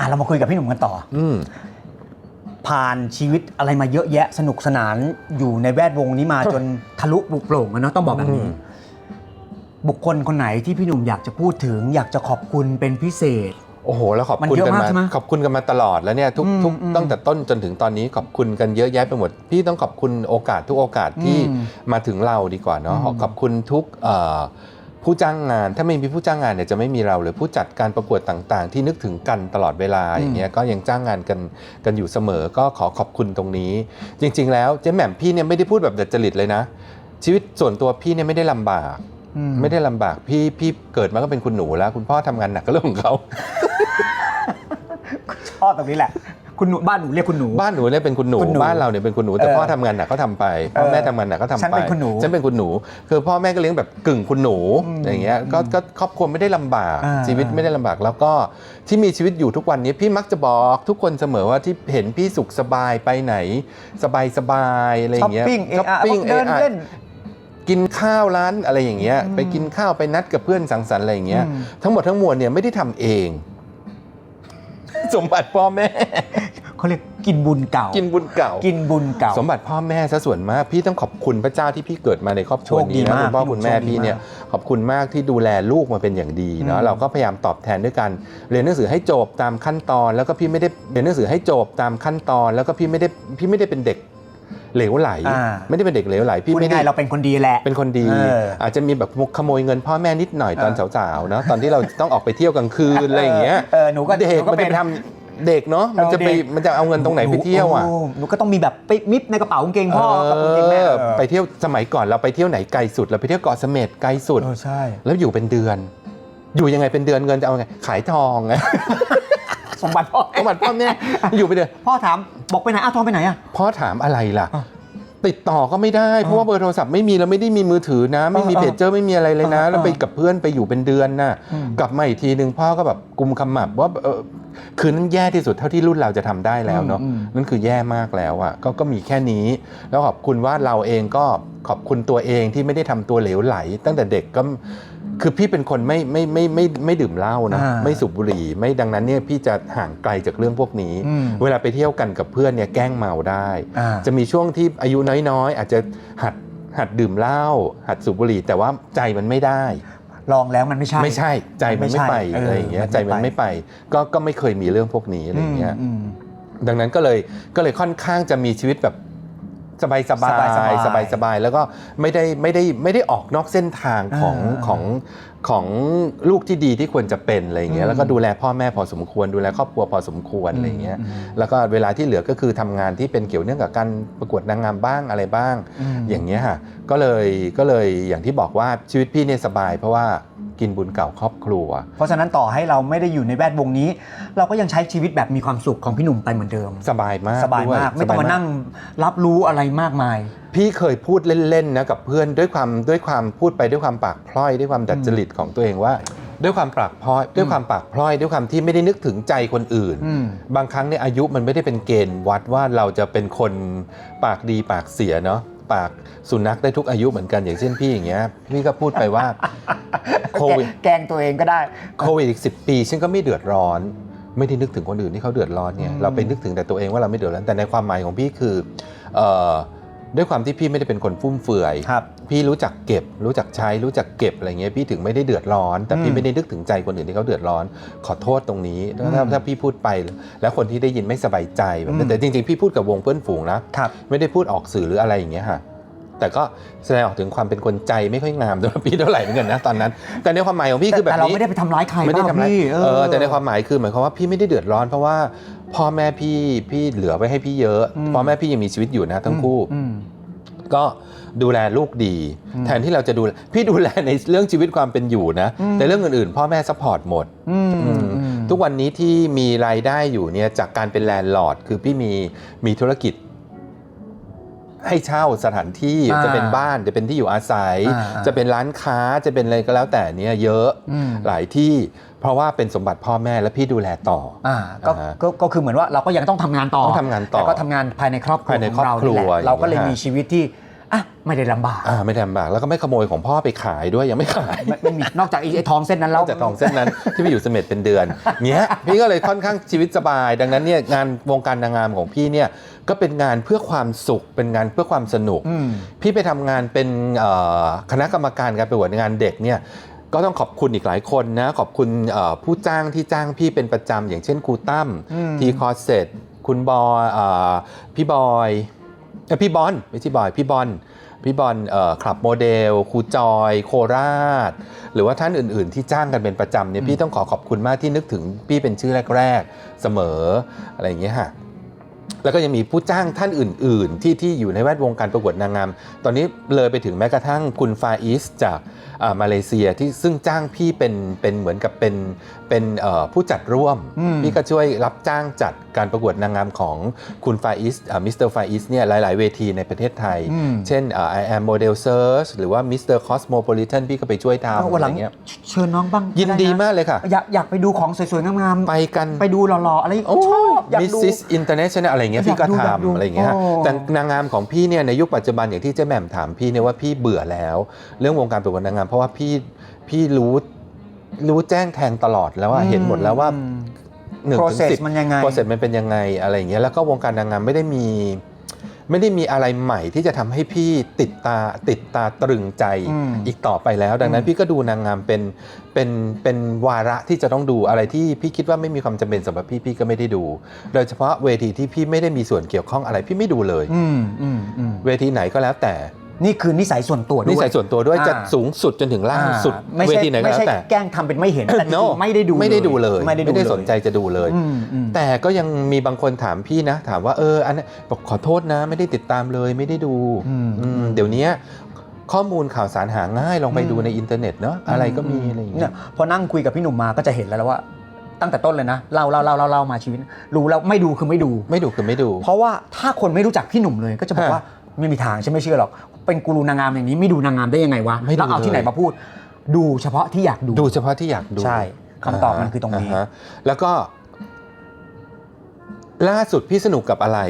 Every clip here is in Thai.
อะเรามาคุยกับพี่หนุ่มกันต่ออืมผ่านชีวิตอะไรมาเยอะแยะสนุกสนานอยู่ในแวดวงนี้มาจนทะลุปลุกโปร่งอะเนาะต้องบอกแบบนี้อืมบุคคลคนไหนที่พี่หนุ่มอยากจะพูดถึง อยากจะขอบคุณเป็นพิเศษ โอ้โห แล้วขอบมันคุณเยอะกันมากมาใช่ไหมขอบคุณกันมาตลอดแล้วเนี่ยทุกอืมทุกอืมตั้งแต่ต้นจนถึงตอนนี้ขอบคุณกันเยอะแยะไปหมด พี่ต้องขอบคุณโอกาสทุกโอกาสที่อืมมาถึงเราดีกว่าเนาะอืมขอบคุณทุกเอ่อ ผู้จ้างงานถ้าไม่มีผู้จ้างงานเนี่ยจะไม่มีเราเลยผู้จัดการประกวดต่างๆ ที่นึกถึงกันตลอดเวลาอย่างเงี้ยก็ยังจ้างงานกันกันอยู่เสมอก็ขอขอบคุณตรงนี้ จริง ๆ แล้วเจ๊แหม่มพี่เนี่ยไม่ได้พูดแบบดัดจริตเลยนะ ชีวิตส่วนตัวพี่เนี่ยไม่ได้ลำบากอืไม่ได้ลำบากพี่พี่เกิดมาก็เป็นคุณหนูแล้ว คุณพ่อทำงานหนักก็เรื่องของเขาชอบตรงนี้แหละ คุณหนูบ้านหนูเรียกคุณหนู บ้านหนูเนี่ยเป็นคุณหนูคุณหนูบ้านเราเนี่ยเป็นคุณหนูแต่เออพ่อทำงานหนักก็ทำไปพ่อแม่ทำงานหนักก็ทำไปฉันเป็นคุณหนูฉันเป็นคุณหนู คือพ่อแม่ก็เลี้ยงแบบกึ่งคุณหนูอืมอย่างเงี้ยก็ก็ครอบครัวไม่ได้ลำบากอ่า ชีวิตไม่ได้ลำบากแล้วก็ที่มีชีวิตอยู่ทุกวันนี้พี่มักจะบอกทุกคนเสมอว่าที่เห็นพี่สุขสบายไปไหน สบายสบายอะไรอช้อปย่างเงี้ยปิ้งเอช้อปอะปิ้งเดินเอะเล่น กินข้าวร้านอะไรอย่างเงี้ยอืมไปกินข้าวไปนัดกับเพื่อนสังสรรค์อะไรอย่างเงี้ยอืม ทั้งหมดทั้งมวลเนี่ยไม่ได้ทำเอง สมบัติพ่อแม่ เขาเรียกกินบุญเก่า กินบุญเก่า กินบุญเก่า สมบัติพ่อแม่ซะส่วนมากพี่ต้องขอบคุณพระเจ้าที่พี่เกิดมาในครอบครัวโชคดีนี้นะมากคุณพ่อพี่หนุ่มคุณแม่โชคดีพี่เนี่ยมากขอบคุณมากที่ดูแลลูกมาเป็นอย่างดีเนาะอืม เราก็พยายามตอบแทนด้วยการเรียนหนังสือให้จบตามขั้นตอน แล้วก็พี่ไม่ได้เรียนหนังสือให้จบตามขั้นตอน แล้วก็พี่ไม่ได้พี่ไม่ได้เป็นเด็ก เหลวไหล อ่า ไม่ได้เป็นเด็กเหลวไหลพี่พูดไม่ได้ ง่ายๆเราเป็นคนดีแหละ เป็นคนดีเอออาจจะมีแบบขโมยเงินพ่อแม่นิดหน่อยตอนเออสาวๆเนาะตอนที่เราต้องออกไปเที่ยวกลางคืนอะไรอย่างเงี้ยเออหนูก็เด็หกนูก็มันเป็จะน ไปทำเด็กเนาะมันจะไปเออเด็กมันจะเอาเงินตรงไหนไปเที่ยวอะโหนูก็ต้องมีแบบไปมิบในกระเป๋ากางเกงพ่อกับกางเกงแม่เออเออไปเที่ยวสมัยก่อนเราไปเที่ยวไหนไกลสุด เราไปเที่ยวเกาะเสม็ดไกลสุด เออใช่ แล้วอยู่เป็นเดือน อยู่ยังไงเป็นเดือนเงินจะเอาไงขายทองไง สมบัติพ่อสมบัติพ่อแม่อยู่ไปเดือนพ่อถามบอกไปไหนอ้าวทองไปไหนอะพ่อถามอะไรล่ะอะติดต่อก็ไม่ได้เพราะว่าเบอร์โทรศัพท์ไม่มีเราไม่ได้มีมือถือนะ ไม่มีเออเพจเจอร์ไม่มีอะไรเลยนะเออแล้วไปกับเพื่อนไปอยู่เป็นเดือนน่ะอืมกลับมาอีกทีหนึ่งพ่อก็แบบกุมขมับว่าเออคือนั้นแย่ที่สุดเท่าที่รุ่นเราจะทำได้แล้วเนาะอืมนั่นคือแย่มากแล้วอะก็ก็มีแค่นี้ แล้วขอบคุณว่าเราเองก็ขอบคุณตัวเองที่ไม่ได้ทำตัวเหลวไหล ตั้งแต่เด็กก็ คือพี่เป็นคนไม่ไม่ไม่ไม่ไม่ไม่ดื่มเหล้านะอ่าไม่สูบบุหรี่ ไม่ดังนั้นเนี่ยพี่จะห่างไกลจากเรื่องพวกนี้ อืมเวลาไปเที่ยวกันกับเพื่อนเนี่ยแกล้งเมาได้ อ่า จะมีช่วงที่อายุน้อยๆ อาจจะหัดหัดดื่มเหล้าหัดสูบบุหรี่ แต่ว่าใจมันไม่ได้ ลองแล้วมันไม่ใช่ ไม่ใช่ใจมันไม่ไปไม่ใช่อะไรอย่างเงี้ยเออใจมันไม่ไป ก็ก็ไม่เคยมีเรื่องพวกนี้อะไรอย่างเงี้ยอืมดังนั้นก็เลยก็เลยค่อนข้างจะมีชีวิตแบบ สบายสบายสบายๆสบายสบายแล้วก็ไม่ได้ไม่ได้ไม่ได้ออกนอกเส้นทางของอ่าของของลูกที่ดีที่ควรจะเป็นอะไรอย่างเงี้อืยมแล้วก็ดูแลพ่อแม่พอสมควร ดูแลครอบครัวพอสมควรอะไรอย่างเงี้ยอืมแล้วก็เวลาที่เหลือก็คือทำงานที่เป็นเกี่ยวเนื่องกับการประกวดนางงามบ้างอะไรบ้างอืมอย่างเงี้ยค่ะก็เลยก็เลยอย่างที่บอกว่าชีวิตพี่เนี่ยสบายเพราะว่า กินบุญเก่าครอบครัว เพราะฉะนั้นต่อให้เราไม่ได้อยู่ในแวดวงนี้ เราก็ยังใช้ชีวิตแบบมีความสุขของพี่หนุ่มไปเหมือนเดิม สบายมากสบายด้วมากไม่ต้องสบมายนั่งรับรู้อะไรมากมาย พี่เคยพูดเล่นๆนะกับเพื่อนด้วยความด้วยความพูดไปด้วยความปากพร่อยด้วยความดัดจริตของตัวเองว่า ด้วยความปากพร่อยด้วยความปากพร่อยด้วยความที่ไม่ได้นึกถึงใจคนอื่น อืม บางครั้งเนี่ยอายุมันไม่ได้เป็นเกณฑ์วัดว่าเราจะเป็นคนปากดีปากเสียเนาะ ปากสุนัขได้ทุกอายุเหมือนกันอย่างเช่นพี่อย่างเงี้ยพี่ก็พูดไปว่าโควิดแกล้งตัวเองก็ได้โควิดอีกสิปีฉันก็ไม่เดือดร้อน ไม่ได้นึกถึงคนอื่นที่เขาเดือดร้อนเนี่ยอืมเราไปนึกถึงแต่ตัวเองว่าเราไม่เดือดร้อนแต่ในความหมายของพี่คือเอ่อด้วยความที่พี่ไม่ได้เป็นคนฟุ่มเฟือยครับ พี่รู้จักเก็บ รู้จักใช้รู้จักเก็บอะไรเงี้ยพี่ถึงไม่ได้เดือดร้อน แต่อืพี่มไม่ได้นึกถึงใจคนอื่นที่เขาเดือดร้อน ขอโทษตรงนี้ถ้าถ้าอืมถ้าพี่พูดไป แล้วคนที่ได้ยินไม่สบายใจแบบอืนั้นมแต่จริงๆ พี่พูดกับวงเพื่อนฝูงนะครับไม่ได้พูดออกสื่อหรืออะไรอย่างเงี้ยค่ะแต่ก็แสดงออกถึงความเป็นคนใจไม่ค่อยงามสำหรับพี่เท่าไหร่เหมือนกันนะตอนนั้น แต่ในความหมายของพี่คือแบบแต่เรานี้ไม่ได้ไปทำร้ายใครไม่ได้เปล่าทำร้ายพี่เออแต่ในความหมายคือหมายความว่าพี่ไม่ได้เดือดร้อนเพราะว่าพ่อแม่พี่พี่เหลือไว้ให้พี่เยอะอืมพ่อแม่พี่ยังมีชีวิตอยู่นะทั้งคู่อืม ก็ดูแลลูกดีอืมแทนที่เราจะดูแลพี่ดูแลในเรื่องชีวิตความเป็นอยู่นะอืมแต่เรื่องอื่นๆ พ่อแม่ซัพพอร์ตหมดอืมอืมอืมทุกวันนี้ที่มีรายได้อยู่เนี่ยจากการเป็นแลนด์ลอร์ดคือพี่มีมีธุรกิจ ให้เช่าสถานที่อ่าจะเป็นบ้านจะเป็นที่อยู่อาศัย อ่าจะเป็นร้านค้าจะเป็นอะไรก็แล้วแต่เนี่ยเยอะอืม หลายที่ เพราะว่าเป็นสมบัติพ่อแม่และพี่ดูแลต่อ อ่าก็อ่าฮะก็ก็คือเหมือนว่าเราก็ยังต้องทำงานต่อต้องทำงานต่อแต่ก็ทำงานภายในครอบครัวภายในของเราครอบครัวนี่แหละเราก็เลยอย่างเงี้ย มีชีวิตที่อะไม่ได้ลำบากอ่าไม่ได้ลำบากแล้วก็ไม่ขโมยของพ่อไปขายด้วยยังไม่ขาย ไม่ไม่มีนอกจากไอ้ไอ้ทองเส้นนั้นนแล้อวกจากทองเส้นนั้น ที่ไปอยู่เสม็ดเป็นเดือนเนี้ยพี่ก็เลยค่อนข้างชีวิตสบาย ดังนั้นเนี่ยงานวงการนางงามของพี่เนี่ย ก็เป็นงานเพื่อความสุข เป็นงานเพื่อความสนุกอืมพี่ไปทำงานเป็นเอ่อคณะกรรมการการประกวดงานเด็กเนี่ยก็ต้องขอบคุณอีกหลายคนนะ ขอบคุณเอ่อผู้จ้างที่จ้างพี่เป็นประจำอย่างเช่นครูตั้มอืมทีคอร์เซตคุณบอยเอ่อพี่บอยเอ้ยพี่บอลไม่ใช่บอยพี่บอลพี่บอลเอ่อคลับโมเดลครูจอย โคราช หรือว่าท่านอื่น ๆ ที่จ้างกันเป็นประจำเนี่ยพี่ต้องขอขอบคุณมากที่นึกถึงพี่เป็นชื่อแรก ๆ เสมออะไรอย่างเงี้ยฮะ แล้วก็ยังมีผู้จ้างท่านอื่น ๆ ที่ที่อยู่ในแวดวงการประกวดนางงาม ตอนนี้เลยไปถึงแม้กระทั่งคุณฟาอิสจากมาเลเซียที่ซึ่งจ้างพี่เป็นเป็นเหมือนกับเป็น เป็นเอ่อผู้จัดร่วมอืมพี่ก็ช่วยรับจ้างจัดการประกวดนางงามของคุณฟาอิสมิสเตอร์ฟาอิสเนี่ยหลาย ๆ เวทีในประเทศไทยอืมเช่นเอ่อ I am Model Search หรือว่า Mr. Cosmopolitan พี่ก็ไปช่วยทำเอาวันอะหไรลังเงี้ยเชิญน้องบ้างยินดีไะมากเลยค่ะ อยากอยากไปดูของสวย ๆ งามๆไปกันไปดูหล่อ ๆ อะไรโอ้ชอบอยากมิสดูซิสอินเตอร์เนชั่นแนลอะไรอย่างเงี้ยอยากพี่ก็ดูอยากดูทำอะไรอย่างเงี้ยโอ้แต่นางงามของพี่เนี่ยในยุคปัจจุบันอย่างที่เจ๊แหม่มถามพี่เนี่ยว่าพี่เบื่อแล้ว เรื่องวงการประกวดนางงามเพราะว่าพี่พี่รู้ รู้แจ้งแทงตลอดแล้วว่าเห็นหมดแล้วว่าอืมหนึ่งถึง process สิบมันยังไงโปรเซสมันเป็นยังไงอะไรอย่างเงี้ยแล้วก็วงการนางงามไม่ได้มี ไม่ได้มีอะไรใหม่ที่จะทำให้พี่ติดตาติดตาตรึงใจอืมอีกต่อไปแล้ว ดังนั้อืนมพี่ก็ดูนางงามเป็นเป็นเป็นวาระที่จะต้องดูอะไรที่พี่คิดว่าไม่มีความจำเป็นสำหรับพี่พี่ก็ไม่ได้ดู โดยเฉพาะเวทีที่พี่ไม่ได้มีส่วนเกี่ยวข้องอะไรพี่ไม่ดูเลยอืมอืมอืมเวทีไหนก็แล้วแต่ นี่คือนิสัยส่วนตัวด้วย นิสัยส่วนตัวด้วยอ่าจะสูงสุดจนถึงล่างสุดอ่าไม่เวใช่ทีไหนก็ไม่แล้ใช่วแต่แกล้งทำเป็นไม่เห็นแต่จริ No งๆไม่ได้ดูไม่ได้ดูเลยไม่ได้ดูไม่ได้เลยสนใจจะดูเลยอืมอืมแต่ก็ยังมีบางคนถามพี่นะ ถามว่าเอออันนี้บอกขอโทษนะ ไม่ได้ติดตามเลยไม่ได้ดูอืมอืมเดี๋ยวนี้ข้อมูลข่าวสารหาง่ายลองไปอืมดูในอินเทอร์เน็ตเนาะอะไรก็มีอะไรอย่างเนี่เงี้ยยพอนั่งคุยกับพี่หนุ่มมาก็จะเห็นแล้วว่าตั้งแต่ต้นเลยนะเล่าเล่าเล่าเล่าเล่ามาชีวิตรู้แล้วไม่ดูคือไม่ดู ไม่ดูคือไม่ดู เพราะว่าถ้าคนไม่รู้จักพี่หนุ่มเลยก็จะบอกฮะว่าไม่มีทางฉันไม่เชื่อหรอก เป็นกูรูนางงามอย่างนี้ไม่ดูนางงามได้ยังไงวะไม่ดูแล้วเอาที่ไหนเลย มาพูด ดูเฉพาะที่อยากดู ดูเฉพาะที่อยากดูใช่คำตอบมันคือตรงนี้าฮะแล้วก็ ล่าสุดพี่สนุกกับอะไร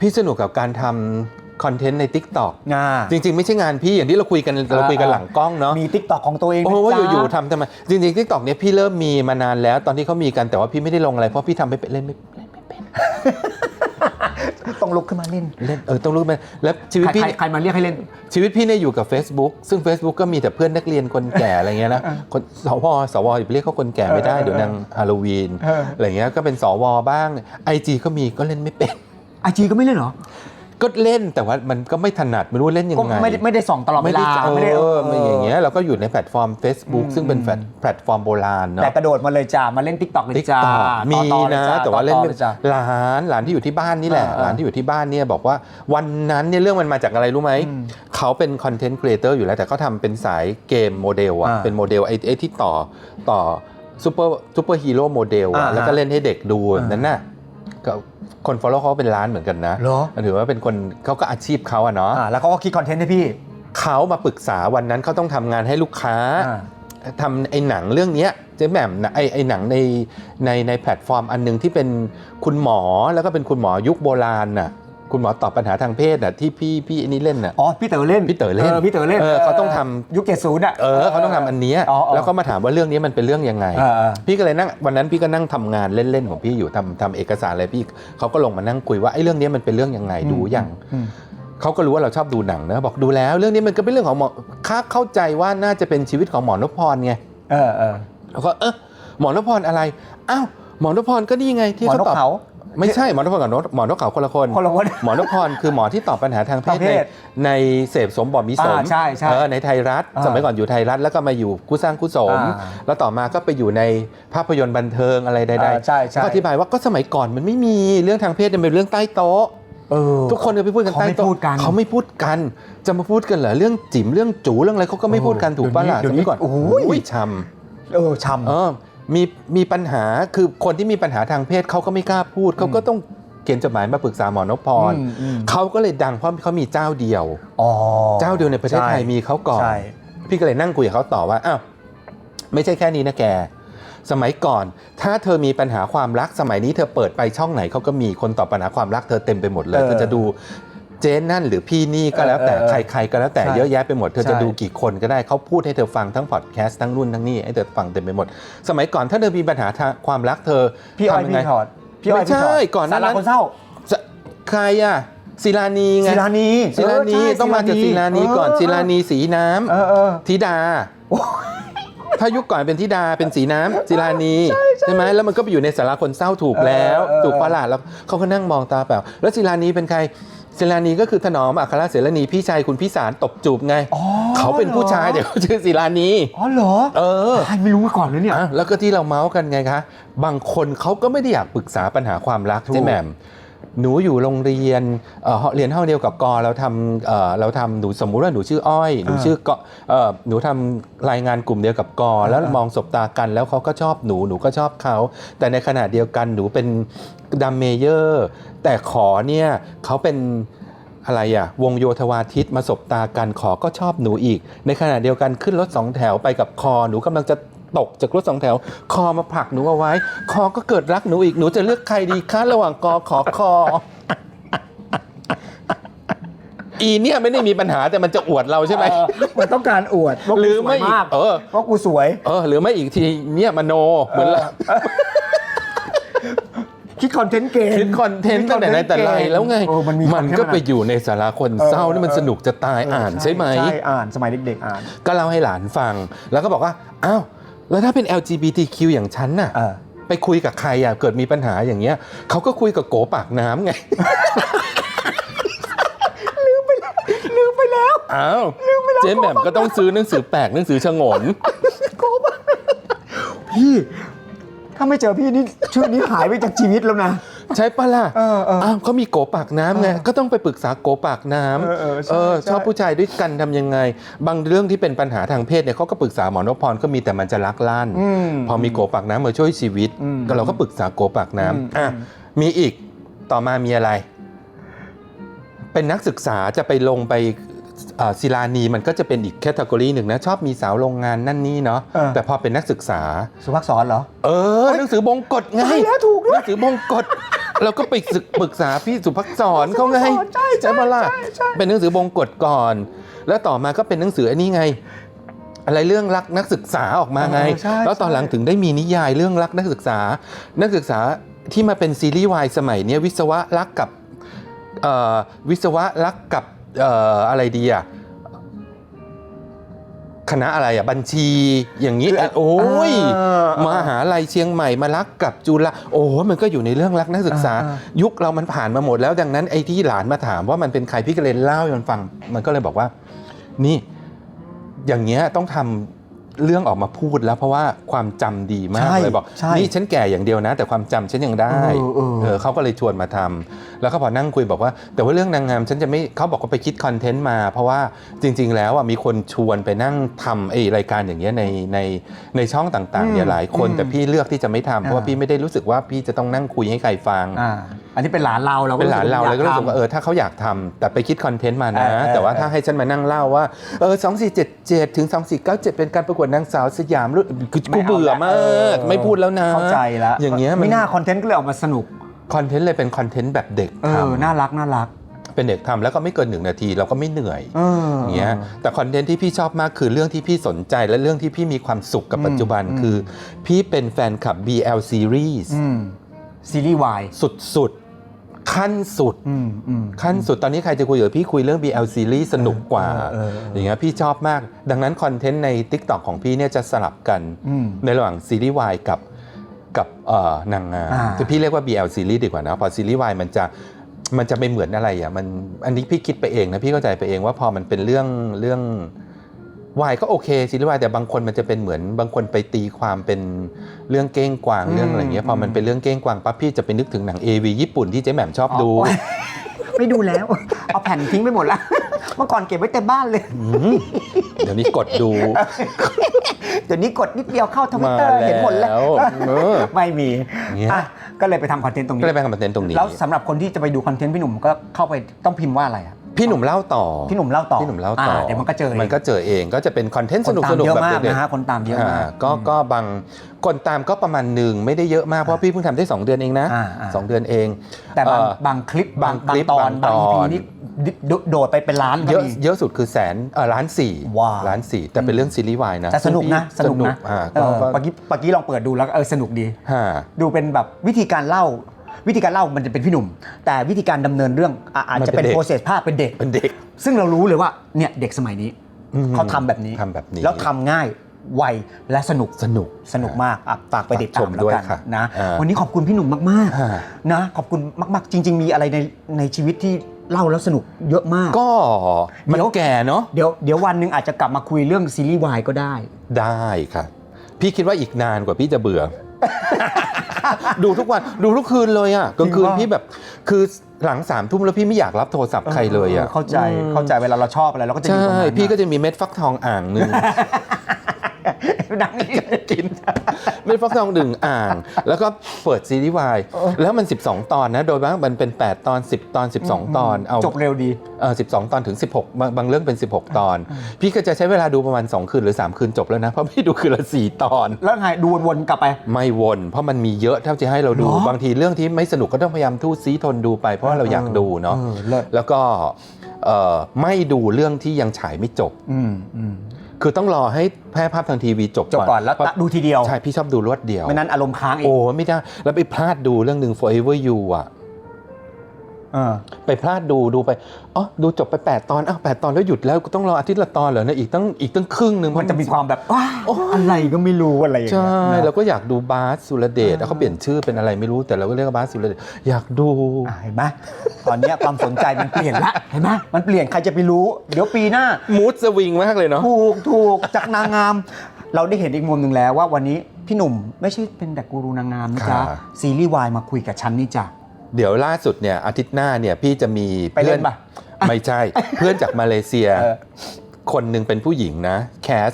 พี่สนุกกับการทำคอนเทนต์ใน Tik t o อกอ่าจริง ๆ ไม่ใช่งานพี่อย่างที่เราคุยกันเราคุยกันหลังกล้องเนาะมีทิกตอกของตัวเองโอ้นะว่าจ๊ะอยู่ๆทำทำไมจริงๆ Tik t o อกเนี่ยพี่เริ่มมีมานานแล้ว ตอนที่เขามีกันแต่ว่าพี่ไม่ได้ลงอะไรเพราะพี่ทำไม่เป็นเล่นไม่เล่นไม่เป็น ต้องลุกขึ้นมาเล่น เล่นเออต้องรู้ไหมแล้วชีวิตใครพี่ใครใครมาเรียกให้เล่น ชีวิตพี่เนี่ยอยู่กับ Facebook ซึ่ง Facebook ก็มีแต่เพื่อนนักเรียนคนแก่อะไรเงี้ยนะเออคนสวสวอย่าไปเรียกเขาคนแก่ไม่ได้เออเดี๋ยวนางฮาโลวีนเอออ อะไรเงี้ยก็เป็นสวบ้าง IG ก็มีก็เล่นไม่เป็น ไอจีก็ไม่เล่นเหรอ ก็เล่นแต่ว่ามันก็ไม่ถนัดไม่รู้เล่นยังก็ไงไม่ได้ไม่ได้ส่องตลอดเวลาเอไม่ได้อไม่อย่างเงี้ยเราก็อยู่ในแพลตฟอร์ม Facebook อืมซึ่งเป็นแพลตแพลตฟอร์มโบราณเนาะแต่กระโดดมาเลยจ้ามาเล่นทิกตอกเลยติ๊กจ้าต็อกมีต่อๆเลยนะจ้แต่ว่าเล่นต่อๆไม่เลยจ้าหลานหลานที่อยู่ที่บ้านนี่แหละอ่าหลานที่อยู่ที่บ้านเนี่ยบอกว่าวันนั้นเนี่ยเรื่องมันมาจากอะไรรู้ไหมอืมเขาเป็นคอนเทนต์ครีเอเตอร์อยู่แล้วแต่เขาทำเป็นสายเกมโมเดลอะอ่าเป็นโมเดลไอ้ไอ้ที่ต่อต่อซูเปอร์ซูเปอร์ฮีโร่โมเดลอ่าอะแล้วก็เล่นให้เด็กดูอ่านั่นน่ะก็ คนฟอลโล่เขาเป็นล้านเหมือนกันนะเหรอ ถือว่าเป็นคนเขาก็อาชีพเขาอะเนาะอ่าแล้วเขาก็คิดคอนเทนต์ให้พี่เขามาปรึกษาวันนั้นเขาต้องทำงานให้ลูกค้า อ่า ทำไอ้หนังเรื่องเนี้ยเจ๊แหม่มนะไอ้ไอ้หนังในในในแพลตฟอร์มอันหนึงที่เป็นคุณหมอแล้วก็เป็นคุณหมอยุคโบราณน่ะ คุณหมอตอบปัญหาทางเพศน่ะที่พี่พี่อันนี้เล่นน่ะอ๋อพี่เต๋อเล่นพี่เต๋อเล่นพี่เต๋อเล่นเออเขาต้องทำยุคเจ็ดศูนย์อะ เออเขาต้องทำอันเนี้ยอ๋ออ๋อแล้วก็มาถามว่าเรื่องนี้มันเป็นเรื่องยังไงเออเออพี่ก็เลยนั่งวันนั้นพี่ก็นั่งทำงานเล่นๆของพี่อยู่ทำทำเอกสารอะไรพี่เขาก็ลงมานั่งคุยว่าไอ้เรื่องนี้มันเป็นเรื่องยังไงดูอย่างอืม เขาก็รู้ว่าเราชอบดูหนังนะบอกดูแล้วเรื่องนี้มันก็เป็นเรื่องของหมอค้าเข้าใจว่าน่าจะเป็นชีวิตของหมอนพพรไงเออเออ แล้วก็เออหมอนพพรอะไรอ้าวหมอนพพรก็นี่ไงที่หมอเขานกตอบเขา ไม่ใช่หมอนพพรกับหมอนหมอนกเขาคนละคนคนละคนหมอนพพรคือหมอที่ตอบปัญหาทางเพศทางเพในศในเสพสมบ่มีสมอ่าใช่ใช่เออในไทยรัฐอ่าสมัยก่อนอยู่ไทยรัฐแล้วก็มาอยู่คู่สร้างคู่สมอ่าแล้วต่อมาก็ไปอยู่ในภาพยนตร์บันเทิงอะไรใดอ่าๆใช่ใช่ก็อธิบายว่าก็สมัยก่อนมันไม่มีเรื่องทางเพศมันเป็นเรื่องใต้โต๊ะเออทุกคนก็ไปพูดกันเขาใต้ไม่โต๊ะพูดกันเขาไม่พูดกัน จะมาพูดกันเหรอเรื่องจิ๋มเรื่องจูเรื่องอะไรเขาก็ไม่พูดกันถูกปะล่ะเดี๋สยวนี้มัยก่อนโอ้โหยชเออชำเออ มีมีปัญหาคือคนที่มีปัญหาทางเพศเขาก็ไม่กล้าพูดเขาก็ต้องเขียนจดหมายมาปรึกษาหมอนพพำรอืมอืมเขาก็เลยดังเพราะเขามีเจ้าเดียวอ๋อเจ้าเดียวในประเทศไทยใช่มีเขาก่อนใช่พี่ก็เลยนั่งคุยกับเขาต่อว่าอ้าวไม่ใช่แค่นี้นะแก สมัยก่อน ถ้าเธอมีปัญหาความรักสมัยนี้เธอเปิดไปช่องไหนเขาก็มีคนตอบปัญหาความรักเธอเต็มไปหมดเลยเออเธอจะดู เจนนั่นหรือพี่นี่ก็แล้วแต่เออเออใคร ๆ ก็แล้วแต่ใช่เยอะแยะไปหมดเธอจะใช่ ดูกี่คนก็ได้เขาพูดให้เธอฟังทั้งพอดแคสต์ทั้งรุ่นทั้งนี่ให้เธอฟังเต็มไปหมด สมัยก่อนถ้าเธอมีปัญหาทางความรักเธอพี่อ้อยทำยังพี่ไง ถอดพี่อ้อยไม่ใช่พี่ถดก่อนหน้าสารานั้นคนเศร้าจะใครอะศิลานีไงศิลานีศิลานีเใช่ต้องมาจากศิลานีก่อนเศิลานีสีน้ำ เออเออ ธิดา ถ้ายุคก่อนเป็นธิดาเป็นสีน้ำศิลานีใช่ไหมแล้วมันก็ไปอยู่ในสาราคนเศร้าถูกแล้ว เออเออถูกปะล่ะแล้วเขาก็นั่งมองตาเปล่า แล้วศิลานีเป็นใคร ศิลานีก็คือถนอมอัครเสรณีพี่ชายคุณพี่สารตบจูบไง อ๋อเขาเป็นผู้ชายเหรอเดี๋ยวเขาชื่อศิลานี อ๋อเหรอเออ ใครไม่รู้มาก่อนเลยเนี่ย อะแล้วก็ที่เราเมาส์กันไงคะ บางคนเขาก็ไม่ได้อยากปรึกษาปัญหาความรักถูก ใช่แหม่ม หนูอยู่โรงเรียนเอ่อเรียนห้องเดียวกับกอเราทำเอ่อเราทำหนูสมมุติว่าหนูชื่ออ้อยหนูชื่อก็เอ่อหนูทำรายงานกลุ่มเดียวกับกอแล้วมองสบตากันแล้วเขาก็ชอบหนูหนูก็ชอบเขา แต่ในขณะเดียวกันหนูเป็นดัมเมเยอร์แต่ขอเนี่ยเขาเป็นอะไรอะวงโยธวาทิตมาสบตากันขอก็ชอบหนูอีก ในขณะเดียวกันขึ้นรถสองแถวไปกับคอหนูกำลังจะ ตกจากรถสองแถว คอมาผลักหนูเอาไว้ คอก็เกิดรักหนูอีกหนูจะเลือกใครดีคะระหว่างกอขอคอ อีเนี่ยไม่ได้มีปัญหาแต่มันจะอวดเราใช่ไหม เออมันต้องการอวดว่าหกูรือสวไม่ยอีกมากเออ ว่ากูสวย เออหรือไม่อีกทีเนี่ยมโนเหมือนเรา คิดคอนเทนต์เก่งคิดคอนเทนต์ตั้งแต่ไหนแต่ไรแล้วไง เออมันมีมันคอนเทนต์ก็ไปขนาดอยู่ในสาราคนเศร้าเออนี่มันเออสนุกจะตายอ่านใช่ไหม ใช่ อ่านสมัยเด็กๆอ่าน ก็เล่าให้หลานฟัง แล้วก็บอกว่า อ้าว แล้วถ้าเป็น LGBTQ อย่างฉันน่ะเออไปคุยกับใครอะเกิดมีปัญหาอย่างเงี้ยเขาก็คุยกับโกปากน้ำไง ลืมไปแล้วอ้าวเจ๊แหม่มก็ต้องซื้อหนังสือแปลกหนังสือฉงน พี่ ถ้าไม่เจอพี่นี่ชื่อนี้หายไปจากชีวิตแล้วนะ ใช่ปะล่ะเออเอออ้าวเขามีโกปากน้ำไงเออก็ต้องไปปรึกษาโกปากน้ำเออเออใช่เออใช่ ชอบผู้ชายด้วยกันทำยังไง บางเรื่องที่เป็นปัญหาทางเพศเนี่ยเขาก็ปรึกษาหมอนพพรก็มีแต่มันจะลักลั่นอืมพอมีโกปากน้ำมาช่วยชีวิตอืมก็เราก็ปรึกษาโกปากน้อืมำอะมีอีกต่อมามีอะไร เป็นนักศึกษาจะไปลงไปเอ่อศิลานีมันก็จะเป็นอีกแคตตากรีหนึ่งนะ ชอบมีสาวโรงงานนั่นนี่เนาะเออ แต่พอเป็นนักศึกษา สุภักษรเหรอ เออหนังสือบงกฎไงใช่แล้วถูกด้วย หนังสือบงกฎ เราก็ไปศึกปรึกษาพี่สุภักษรเขาไงสุภักษรใช่ใช่ปะล่ะใช่ใช่เป็นหนังสือบงกฎก่อน แล้วต่อมาก็เป็นหนังสืออันนี้ไง อะไรเรื่องรักนักศึกษาออกมาไงเออใช่แล้วตอนหลังถึงได้มีนิยายเรื่องรักนักศึกษา นักศึกษาที่มาเป็นซีรีส์วายสมัยเนี้ยวิศวะรักกับเอ่อวิศวะรักกับเอ่ออะไรดีอะ คณะอะไรอะบัญชีอย่างนี้โอ้ยเออมหาลัยเชียงใหม่มารักกับจุฬาโอ้มันก็อยู่ในเรื่องรักนักศึกษาอ่ายุคเรามันผ่านมาหมดแล้วดังนั้นไอ้ที่หลานมาถามว่ามันเป็นใครพี่ก็เลยเล่าให้มันฟัง มันก็เลยบอกว่า นี่ อย่างเงี้ยต้องทำ เรื่องออกมาพูดแล้วเพราะว่าความจำดีมากใช่เลยบอกใช่นี่ฉันแก่อย่างเดียวนะ แต่ความจำฉันยังได้เออเออเออเขาก็เลยชวนมาทำแล้วก็พอนั่งคุยบอกว่า แต่ว่าเรื่องนางงามฉันจะไม่เขาบอกว่าไปคิดคอนเทนต์มา เพราะว่าจริง ๆ แล้วอะมีคนชวนไปนั่งทำไอ้รายการอย่างเงี้ยในในในช่องต่างๆเนี่ยหลายคนแต่พี่เลือกที่จะไม่ทำเพราะว่าพี่ไม่ได้รู้สึกว่าพี่จะต้องนั่งคุยให้ใครฟังอ่าอันนี้เป็นหลานเราเราก็เป็นหลานเราอยเลยก็รู้สึกว่าทำเออถ้าเขาอยากทำแต่ไปคิดคอนเทนต์มานะ เออเออแต่ว่าถ้าให้ฉันมานั่งเล่าว่าเออ2477 ถึง 2497 เป็นการประกวดนางสาวสยามรุ่นคือไม่กูเอาเบื่อละมาเออกไม่พูดแล้วนะเข้าใจแล้วอย่างเงี้ยมันไม่น่าคอนเทนต์ก็เลยออกมาสนุกคอนเทนต์เลยเป็นคอนเทนต์แบบเด็กเอทอน่ารักน่ารักำเป็นเด็กทำแล้วก็ไม่เกินหนึ่งนาทีเราก็ไม่เหนื่อย เออ อย่างเงี้ยแต่คอนเทนต์ที่พี่ชอบมากคือเรื่องที่พี่สนใจและเรื่องที่พี่มีความสุขกับอืมปัจจุบันอืม คือ พี่เป็นแฟนคลับ BL series อืมซีรีส์วาย สุดๆ ขั้นสุดอืมอืมขั้นสุดตอนนี้ใครจะคุยกับพี่คุยเรื่อง BL series สนุกกว่าเออเออเอออย่างเงี้ยพี่ชอบมาก ดังนั้นคอนเทนต์ใน TikTok ของพี่เนี่ยจะสลับกันอืมในระหว่างซีรีส์วายกับกับเอ่อนางงามอ่าจะพี่เรียกว่า BL series ดีกว่านะพอซีรีส์วายมันจะมันจะไม่เหมือนอะไรอะมันอันนี้พี่คิดไปเองนะพี่เข้าใจไปเองว่าพอมันเป็นเรื่องเรื่อง วายก็โอเคซีรีส์วายแต่บางคนมันจะเป็นเหมือนบางคนไปตีความเป็นเรื่องเก้งกวางเรื่องอะไรเงี้ยพอมันเป็นเรื่องเก้งกวางปั๊บพี่จะไปนึกถึงหนัง AV ญี่ปุ่นที่เจ๊แหม่มชอบดูอ๋อไม่ดูแล้ว เอาแผ่นทิ้งไปหมดแล้วเมื่อก่อนเก็บไว้เต็มบ้านเลยมเดี๋ยวนี้กดดู เดี๋ยวนี้กดนิดเดียวเข้าทวิมาตเตอร์เห็นหมดแล้วแล้วเออไม่มีเนี่ยอะก็เลยไปทำคอนเทนต์ตรงนี้ก็เลยไปทำคอนเทนต์ตรงนี้แล้วสำหรับคนที่จะไปดูคอนเทนต์พี่หนุ่มก็เข้าไปต้องพิมพ์ว่าอะไรอะ พี่หนุ่มเล่าต่อพี่หนุ่มเล่าต่อพี่หนุ่มเล่าต่อเดี๋ยวมันก็เจอมันก็เจอเองก็จะเป็นคอนเทนต์คสนนุกตาสมนุกเยอะแบบมากเด็กนะฮะคนตามเยอะมากอ่าก็ก็บางคนตามก็ประมาณหนึ่งไม่ได้เยอะมากเพราะพี่เพิ่งทำได้ 2 เดือนเองนะอ่าอ่าสองเดือนเอง แต่บางเอ่อบางคลิปบางคลิปตอนบางตอนบาง EP นี่โดโดดไปเป็นล้านก็เยอะมีเยอะสุดคือแสนเออล้านสี่ว้าวล้านสี่แต่เป็นเรื่องซีรีส์วายนะแต่สนุกนะสสนุกนุกนะอ่าเอก็อก็เมื่อกี้เมื่อกี้ลองเปิดดูแล้วก็เออสนุกดีฮะดูเป็นแบบวิธีการเล่า วิธีการเล่ามันจะเป็นพี่หนุ่ม แต่วิธีการดำเนินเรื่องอะอาจจะเป็นโปรเซสภาพเป็นเด็ก เป็นเด็ก ซึ่งเรารู้เลยว่าเนี่ยเด็กสมัยนี้อืมเขาทำแบบนี้ทำแบบนี้ แล้วทำง่ายไวและสนุกสนุก สนุกมากอะฝากไปติดตาชมมแล้วด้วยกันค่ะนะอ่าวันนี้ขอบคุณพี่หนุ่มมากฮะๆนะขอบคุณมากๆ จริง ๆ มีอะไรในในชีวิตที่เล่าแล้วสนุกเยอะมาก ก็มันเดี๋ยว แก่เนาะเดี๋ยวเดี๋ยววันหนึ่งอาจจะกลับมาคุยเรื่องซีรีส์วายก็ได้ ได้ค่ะ พี่คิดว่าอีกนานกว่าพี่จะเบื่อ ดูทุกวันดูทุกคืนเลยอะกลางคืนจริงปะพี่แบบคือหลังสามทุ่มแล้วพี่ไม่อยากรับโทรศัพท์ใครเลยอะเข้าใจอืมเข้าใจเวลาเราชอบอะไรเราก็จะอยู่ใช่ตรงนั้นพี่ก็จะมีเม็ดฟักทองอ่างหนึ่ง นั่งกินเม็ดฟักทองดึงอ่าง แล้วก็เปิดซีรีส์วายแล้วมัน 12 ตอนนะ โดยมากมันเป็น 8 ตอน 10 ตอน 12 ตอน เอาจบเร็วดีเออ12 ตอนถึง 16 บางบางเรื่องเป็น 16 ตอน พี่ก็จะใช้เวลาดูประมาณ 2 คืนหรือ 3 คืนจบแล้วนะ เพราะพี่ดูคืนละ 4 ตอน แล้วไงดูวนๆกลับไป ไม่วน เพราะมันมีเยอะเท่าที่ให้เราดูเหรอบางทีเรื่องที่ไม่สนุกก็ต้องพยายามทู่ซีทนดูไป เพราะว่าเราอยากดูเนาะออเลิศแล้วก็เอ่อไม่ดูเรื่องที่ยังฉายไม่จบอืมอืม คือต้องรอให้แพร่ภาพทางทีวีจบจบก่อนแล้วเพราะดูทีเดียว ใช่ พี่ชอบดูรวดเดียว ไม่นั้นอารมณ์ค้างอีกโอ้ไม่ได้ แล้วไปพลาดดูเรื่องหนึ่ง forever you อะเออ ไปพลาดดูดูไปอ๋อดูจบไป 8 ตอนอ้าวแตอนแล้วหยุดแล้วก็ต้องรออาทิตย์ละตอนเหรอเนี่ยอีกตั้งอีกตั้งครึ่งหนึ่งมันจะมีความแบบว้าโอ้ยอะไรก็ไม่รู้อะไรอย่างใช่เงี้ยเราก็อยากดูบาสสุรเดชแล้วเขาเปลี่ยนชื่อเป็นอะไรไม่รู้แต่เราก็เรียกว่าบาสสุรเดชอยากดูอะเห็นไหมตอนเนี้ยความสนใจมันเปลี่ยนละเห็นไหมมันเปลี่ยนใครจะไปรู้ เดี๋ยวปีหน้ามูดสวิงมากเลยเนาะถูกถูกจากนางงาม เราได้เห็นอีกมุมหนึ่งแล้วว่าวันนี้พี่หนุ่มไม่ใช่เป็นแต่กูรูนางงามนะจ๊ะค่ะซีรีส์วายมาคุยกับฉันนี่จ้ะ เดี๋ยวล่าสุดเนี่ยอาทิตย์หน้าเนี่ยพี่จะมีไปเล่นพื่อปะไม่ใช่ เพื่อนจากมาเลเซียเออคนหนึ่งเป็นผู้หญิงนะแคส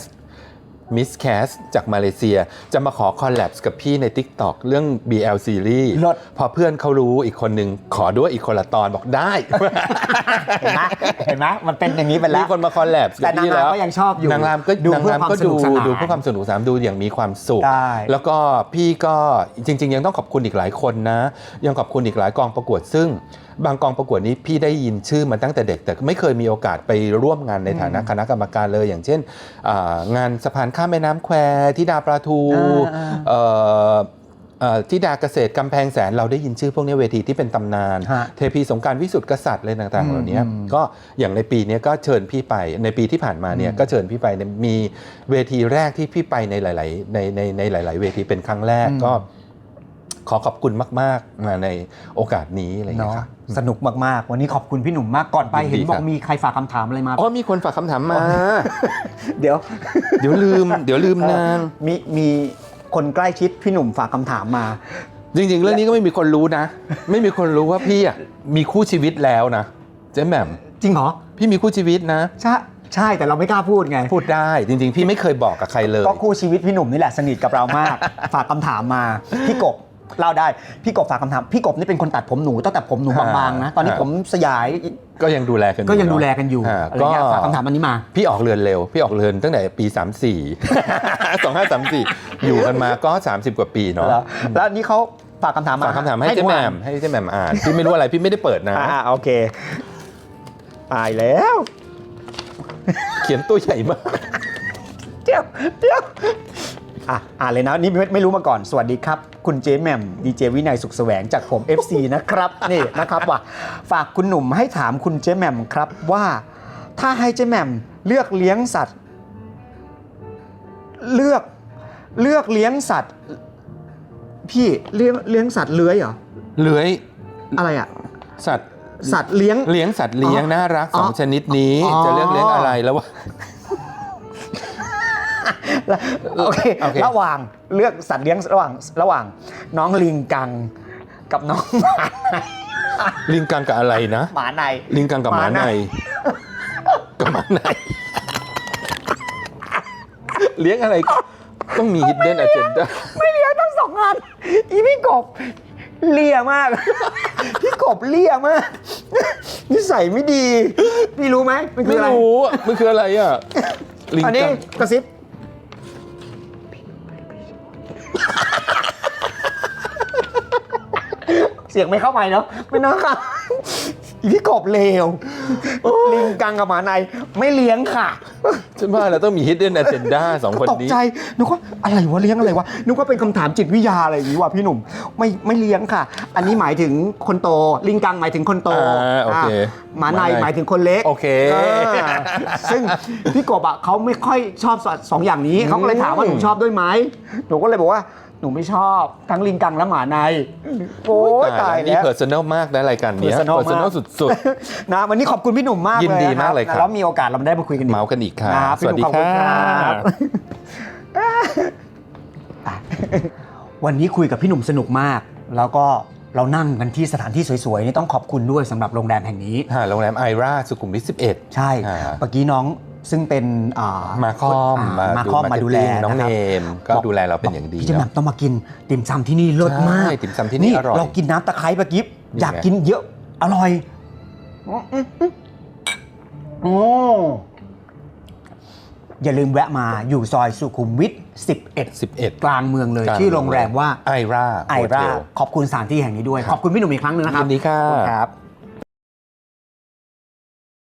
มิสแคสจากมาเลเซีย จะมาขอคอลแลบกับพี่ใน TikTok เรื่อง BL Series เลิศพอเพื่อนเขารู้อีกคนหนึ่งขอด้วยอีกคนละตอนบอกได้ เห็นไหมเห็นไหมมันเป็นอย่างนี้ไปแล้มีวคนมาคอลแลบแต่นางงามก็ยังชอบอยู่นางงามก็ดูนางเพื่องามความก็สนุดูกสนานดูเพื่อความสนุกสนานดูอย่างมีความสุข ได้ แล้วก็พี่ก็จริง ๆ ยังต้องขอบคุณอีกหลายคนนะ ยังขอบคุณอีกหลายกองประกวดซึ่ง บางกองประกวดนี้พี่ได้ยินชื่อมาตั้งแต่เด็ก แต่ไม่เคยมีโอกาสไปร่วมงานในฐานะคณะกรรมการเลย อย่างเช่นอ่างานสะพานข้ามแม่น้ำแควที่ดาปลาทูอ่าเอ่อเอ่อที่ดาเกษตรกำแพงแสนเราได้ยินชื่อพวกนี้เวทีที่เป็นตำนานฮะเทพีสงกรารวิสุทธิ์กษัตริย์อะไรต่าง ๆ เหล่านี้อืมก็อย่างในปีนี้ก็เชิญพี่ไปในปีที่ผ่านมาเนี่ยก็เชิญพี่ไปเนี่ยมีเวทีแรกที่พี่ไปในหลาย ๆ ในในในหลาย ๆ เวทีเป็นครั้งแรกอืมก็ ขอขอบคุณมากๆมาในโอกาสนี้อะไรอย่างเงี้เนาะยครับ สนุกมากๆ วันนี้ขอบคุณพี่หนุ่มมากก่อนไปยินดีเห็นบอคกรับมีใครฝากคำถามอะไรมา อ๋อมีคนฝากคำถามมา เดี๋ยวเดี๋ยวลืม เดี๋ยวลืมนางมีมีคนใกล้ชิดพี่หนุ่มฝากคำถามมา จริงๆ เรื่องนี้ก็ไม่มีคนรู้นะ ไม่มีคนรู้ว่าพี่อะมีคู่ชีวิตแล้วนะเจ๊แหม่มจริงเหรอพี่มีคู่ชีวิตนะ ใช่ใช่แต่เราไม่กล้าพูดไงพูดได้จริง ๆ พี่ไม่เคยบอกกับใครเลย ก็คู่ชีวิตพี่หนุ่มนี่แหละสนิทกับเรามาก ฝากคำถามมาพี่กบ เล่าได้พี่กบฝากคำถามพี่กบนี่เป็นคนตัดผมหนูตั้งแต่ผมหนูฮะบางๆนะตอนนี้ฮะผมสยายก็ยังดูแลกันอก็ยังเนอะดูแลกันอยู่าอะไรเงี้ยฝากคำถามอันนี้มา พี่ออกเรือนเร็ว พี่ออกเรือนตั้งแต่ปี 34 2534 อยู่กันมาก็ 30 กว่าปีเนาะแล้วแล้วนี่เขาฝากคำถามมาฝากคำถามให้เจ๊นูแหม่อ่านมให้เจ๊แหม่มอ่านพี่ไม่รู้อะไรพี่ไม่ได้เปิดนะอ่าโอเคตายแล้ว เขียนตัวใหญ่มากเดี๋ยวเดี๋ยว อะอ่านเลยนะนี่ไม่ไม่รู้มาก่อน สวัสดีครับ คุณเจแหม่มดีเจวินัยสุขแสวงจากผม FC นะครับ นี่นะครับว่าฝากคุณหนุ่มให้ถามคุณเจแหม่มครับว่า ถ้าให้เจแหม่มเลือกเลี้ยงสัตว์ เลือกเลือกเลี้ยงสัตว์ พี่เลี้ยงเลี้ยงสัตว์เลื้อยเหรอเลื้อยอะไรอะสัตว์สัตว์เลี้ยง เลี้ยงสัตว์เลี้ยงอ๋อน่ารักสองอ๋อชนิดนี้อ๋อจะเลือกเลี้ยงอะไรแล้ววะ โอเคโอเคระหว่างเลือกสัตว์เลี้ยงระหว่างระหว่าง น้องลิงกังกับน้องหมาในลิงกังกับอะไรนะหมาในลิงกังกับหมาในกับหมาในเลี้ยงอะไรก็ต้องมี hidden agenda ไม่เลี้ยงทั้งสองอันอีพี่กบเลียมาก พี่กบเลียมากนิสัยไม่ดี พี่รู้ไหมมันคือไม่อะไรรู้อะมันคืออะไรอะลิงอันนี้กังกระซิบ สียงไม่เข้าไปเนาะไม่น่าค่ะอีอีพี่กบเลวลิงกังกับหมาในไม่เลี้ยงค่ะ ฉันว่าเราต้องมี hidden agenda สองคนตกนี้ใจนึกว่าอะไรวะเลี้ยงอะไรวะนึกว่าเป็นคำถามจิตวิทยาอะไรอย่างนี้ว่ะพี่หนุ่มไม่ไม่เลี้ยงค่ะ อันนี้หมายถึงคนโตลิงกังหมายถึงคนโตอ่าโอเคอะหมาในหมาในหมายถึงคนเล็กโอเคอซึ่งพี่กบอะเขาไม่ค่อยชอบสองอย่างนี้เขาก็เลยถามว่าหนูชอบด้วยไหมหนูก็เลยบอกว่า หนูไม่ชอบ ทั้งลิงกังและหมาใน โอ้ยตายนี่แล้ว personal มากนะรายการเนี้ย personal มาก personal สุด นะวันนี้ขอบคุณพี่หนุ่มมากยินดีเลยะมากเลยครับแล้วมีโอกาสเราได้มาคุยกันๆอีกเมาส์กันอีกค่ะครับสวัสดีพี่หนุ่มขอบค่ะณรับอะวันนี้คุยกับพี่หนุ่มสนุกมาก แล้วก็เรานั่งกันที่สถานที่สวยๆนี่ต้องขอบคุณด้วยสำหรับโรงแรมแห่งนี้หาโรงแรมไอราสุขุมวิท11 ใช่ อ่า เมื่อกี้น้อง ซึ่งเป็นอ่ามาคอมอ่มาคอมมาดูแลน้องนะเนครับมก็ดูแลเราเป็นอย่างดีพี่เจะแหม่มต้องมากินติ่มซำที่นี่เลิศมากใช่ติ่มซำที่นี่อร่อยเรากินน้ำตะไคร้เมื่อกี้นี่ไงอยากกินเยอะอร่อยโอ้อย่าลืมแวะมาอยู่ซอยสุขุมวิท 11 11 กลางเมืองเลยกลางชื่อโรงแรมว่าไอราไอราขอบคุณสถานที่แห่งนี้ด้วย ขอบคุณพี่หนุ่มอีกครั้งหนึงนะครับยินดีค่ะขอบคุณครับ